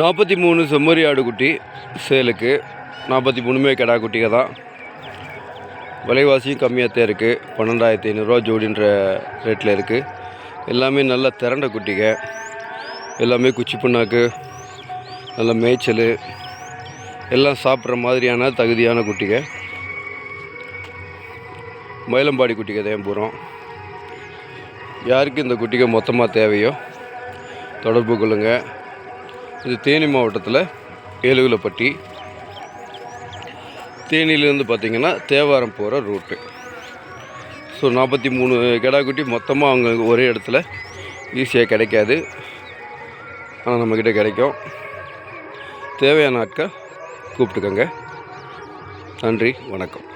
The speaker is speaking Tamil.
நாற்பத்தி மூணு செம்மறி ஆடு குட்டி சேலுக்கு. நாற்பத்தி மூணுமே கிடா குட்டிக தான். விலைவாசியும் கம்மியாக தான் இருக்குது பன்னெண்டாயிரத்தி ஐநூறுரூவா ஜோடின்ற ரேட்டில் இருக்குது எல்லாமே நல்ல திரண்ட குட்டிங்க எல்லாமே குச்சி புண்ணாக்கு நல்ல மேய்ச்சல் எல்லாம் சாப்பிட்ற மாதிரியான தகுதியான குட்டிங்க மயிலம்பாடி குட்டிங்க தான் பூரம். யாருக்கு இந்த குட்டிகள் மொத்தமாக தேவையோ தொடர்பு கொள்ளுங்கள் இது தேனி மாவட்டத்தில் ஏலுகுலப்பட்டி தேனியிலேருந்து பார்த்திங்கன்னா தேவாரம் போகிற ரூட்டு. ஸோ நாற்பத்தி மூணு கிடாக்குட்டி மொத்தமாக அவங்க ஒரே இடத்துல ஈஸியாக கிடைக்காது. ஆனால் நம்மக்கிட்ட கிடைக்கும். தேவையான ஆட்கள் கூப்பிட்டுக்கோங்க. நன்றி வணக்கம்.